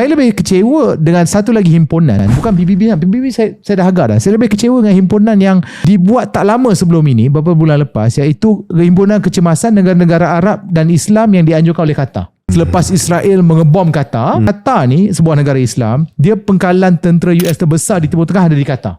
Saya lebih kecewa dengan satu lagi himpunan. Bukan PBB lah. PBB saya, saya dah agak dah. Saya lebih kecewa dengan himpunan yang dibuat tak lama sebelum ini, beberapa bulan lepas, iaitu Himpunan Kecemasan Negara-Negara Arab dan Islam yang dianjurkan oleh Qatar. Selepas Israel mengebom Qatar, hmm. Qatar ni sebuah negara Islam, dia pengkalan tentera US terbesar di Timur Tengah ada di Qatar.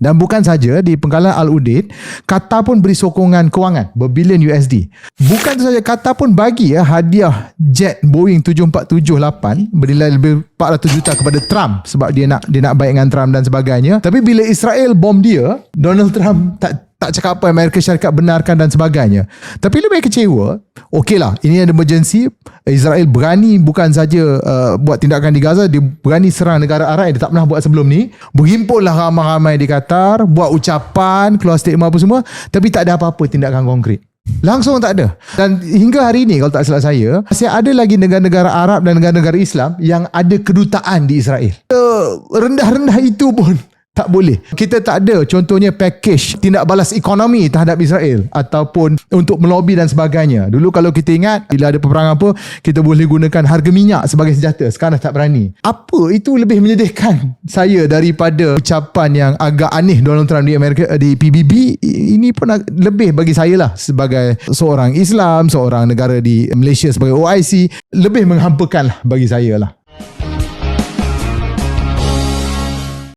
Dan bukan saja di pengkalan Al-Udaid, Qatar pun beri sokongan kewangan berbilion USD. Bukan saja, Qatar pun bagi ya hadiah jet Boeing 7478 bernilai lebih 400 juta kepada Trump sebab dia nak dia nak baik dengan Trump dan sebagainya. Tapi bila Israel bom dia, Donald Trump tak tak cakap apa Amerika Syarikat benarkan dan sebagainya. Tapi lebih kecewa, okeylah, ini ada emergency, Israel berani bukan saja uh, buat tindakan di Gaza, dia berani serang negara Arab yang dia tak pernah buat sebelum ni. Berhimpunlah ramai-ramai di Qatar, buat ucapan, keluar statement apa semua, tapi tak ada apa-apa tindakan konkret. Langsung tak ada. Dan hingga hari ini kalau tak salah saya, masih ada lagi negara-negara Arab dan negara-negara Islam yang ada kedutaan di Israel. Uh, rendah-rendah itu pun tak boleh. Kita tak ada contohnya package tindak balas ekonomi terhadap Israel ataupun untuk melobi dan sebagainya. Dulu kalau kita ingat bila ada peperangan apa, kita boleh gunakan harga minyak sebagai senjata. Sekarang tak berani. Apa itu lebih menyedihkan saya daripada ucapan yang agak aneh Donald Trump di Amerika di PBB ini pun lebih bagi saya lah sebagai seorang Islam, seorang negara di Malaysia sebagai OIC lebih menghampakan lah bagi saya lah.